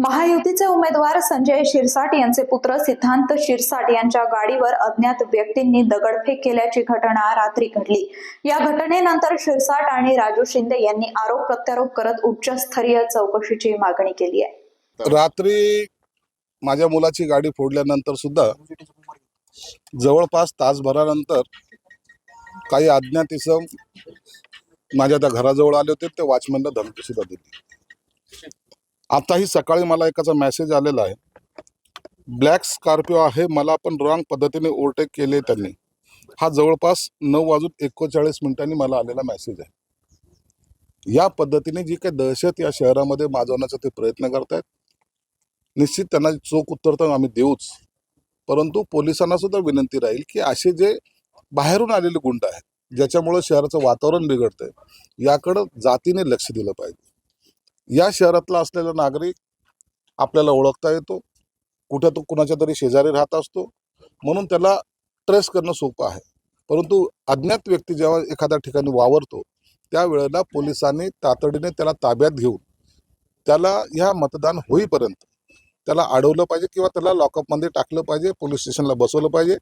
महायुतीचे उमेदवार संजय शिरसाट यांचे पुत्र सिद्धांत शिरसाट यांच्या गाडीवर अज्ञात व्यक्तींनी दगडफेक केल्याची घटना रात्री घडली. या घटनेनंतर शिरसाट आणि राजू शिंदे यांनी आरोप प्रत्यारोप करत उच्चस्तरीय चौकशीची मागणी केली आहे. रात्री माझ्या मुलाची गाडी फोडल्यानंतर सुद्धा जवळपास तासभरानंतर काही अज्ञात इसम माझ्या त्या घराजवळ आले होते ते वॉचमॅनला धमकी सुद्धा दिली. आताही सकाळी मला एकाचा मेसेज आलेला आहे. ब्लॅक स्कॉर्पिओ आहे मला पण रॉंग पद्धतीने ओव्हरटेक केले त्यांनी. हा जवळपास नऊ वाजून एकोणचाळीस मिनिटांनी मला आलेला मेसेज आहे. या पद्धतीने जी काही दहशत या शहरामध्ये माजवण्याचा ते प्रयत्न करत आहेत निश्चित त्यांना चोख उत्तर तर आम्ही देऊच. परंतु पोलिसांना सुद्धा विनंती राहील की असे जे बाहेरून आलेले गुंड आहेत ज्याच्यामुळे शहराचं वातावरण बिघडतंय याकडं जातीने लक्ष दिलं पाहिजे. या शहरातला असलेला नागरिक आपल्याला ओळखता येतो कुठं तो कुणाच्या तरी शेजारी राहत असतो म्हणून त्याला ट्रेस करणं सोपं आहे. परंतु अज्ञात व्यक्ती जेव्हा एखाद्या ठिकाणी वावरतो त्यावेळेला पोलिसांनी तातडीने त्याला ताब्यात घेऊन त्याला ह्या मतदान होईपर्यंत त्याला अडवलं पाहिजे किंवा त्याला लॉकअपमध्ये टाकलं पाहिजे पोलीस स्टेशनला बसवलं पाहिजे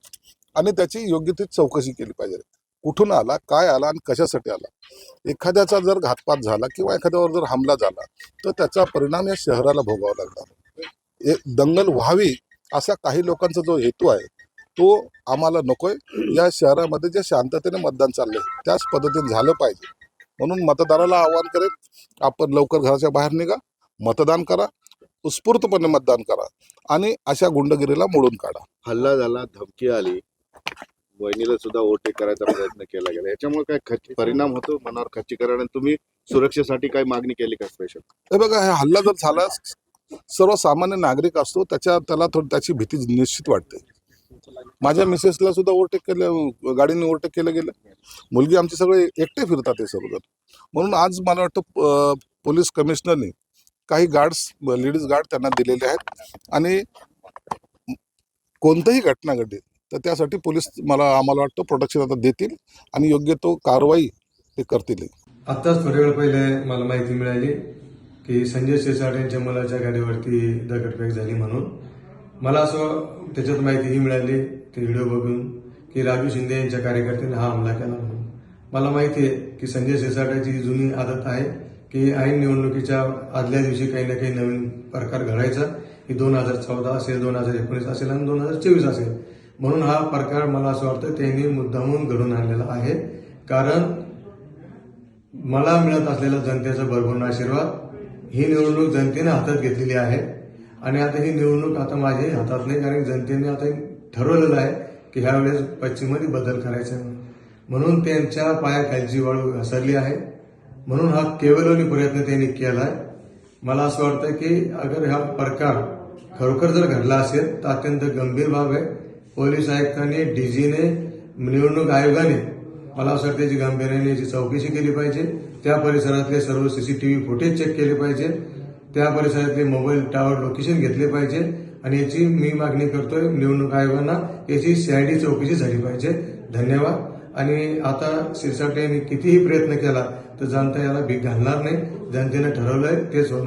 आणि त्याची योग्य ती चौकशी केली पाहिजे. कुठून आला काय आला आणि कशासाठी आला? एखाद्याचा जर घातपात झाला किंवा एखाद्यावर जर हमला झाला तर त्याचा परिणाम या शहराला भोगावा लागणार. एक दंगल व्हावी असा काही लोकांचा जो हेतू आहे तो आम्हाला नकोय. या शहरामध्ये जे शांततेने मतदान चाललंय त्याच पद्धतीने झालं पाहिजे. म्हणून मतदाराला आवाहन करेल आपण लवकर घराच्या बाहेर निघा मतदान करा उत्स्फूर्तपणे मतदान करा आणि अशा गुंडगिरीला मोडून काढा. हल्ला झाला धमकी आली वहिनीला सुद्धा ओव्हरटेक करायचा प्रयत्न केला गेला. याच्यामुळे काय खर्च परिणाम होतो मनावर खच्चीकरण आणि तुम्ही सुरक्षेसाठी काय मागणी केली का स्पेशल हे बघा हा हल्ला जर झाला सर्वसामान्य नागरिक असतो त्याच्या त्याला थोडी त्याची भीती निश्चित वाटते. माझ्या मिसेसला सुद्धा ओव्हरटेक केलं गाडीने ओव्हरटेक केलं गेलं. मुलगी आमचे सगळे एकटे फिरतात ते सर्वजण म्हणून आज मला वाटतं पोलीस कमिशनरने काही गार्ड्स लेडीज गार्ड त्यांना दिलेले आहेत. आणि कोणतंही घटना घडली तर त्यासाठी पोलीस मला आम्हाला वाटतं प्रोटेक्शन आता देतील आणि योग्य तो कारवाई ते करतील. आत्ताच थोड्या वेळ पहिले मला माहिती मिळाली की संजय शिरसाट यांच्या मुलाच्या गाडीवरती दगडफेक झाली म्हणून. मला असं त्याच्यात माहितीही मिळाली ते व्हिडिओ बघून की राजू शिंदे यांच्या कार्यकर्त्यांनी हा हमला केला म्हणून. मला माहिती आहे की संजय शिरसाटाची ही जुनी आदत आहे की ऐन निवडणुकीच्या आदल्या दिवशी काही ना काही नवीन प्रकार घडायचा. की दोन हजार चौदा असेल दोन हजार एकोणीस असेल आणि दोन हजार चोवीस असेल. म्हणून हा प्रकार मला असं वाटतं त्यांनी मुद्दामून घडून आणलेला आहे. कारण मला मिळत असलेला जनतेचा भरभरून आशीर्वाद ही निवडणूक जनतेने हातात घेतलेली आहे. आणि आता ही निवडणूक आता माझ्याही हातात नाही कारण जनतेने आता ठरवलेलं आहे की ह्यावेळेस पश्चिममध्ये बदल करायचा आहे. म्हणून. म्हणून त्यांच्या पायाखालची वाळू घसरली आहे. म्हणून हा केवलोनी प्रयत्न त्यांनी केला आहे मला असं वाटतं की अगर हा प्रकार खरोखर जर घडला असेल तर अत्यंत गंभीर बाब आहे. पोलीस आयुक्तांनी डीजीने निवडणूक आयोगाने मला असं वाटतं याची गांभीर्याने याची चौकशी केली पाहिजे त्या परिसरातले सर्व सीसीटीव्ही फुटेज चेक केले पाहिजे त्या परिसरातले मोबाईल टावर लोकेशन घेतले पाहिजे आणि याची मी मागणी करतोय निवडणूक आयोगांना याची सीआयडी चौकशी झाली पाहिजे. धन्यवाद. आणि आता शिरसाटे यांनी कितीही प्रयत्न केला तर जनता याला भीक घालणार नाही. जनतेने ठरवलंय तेच होणार.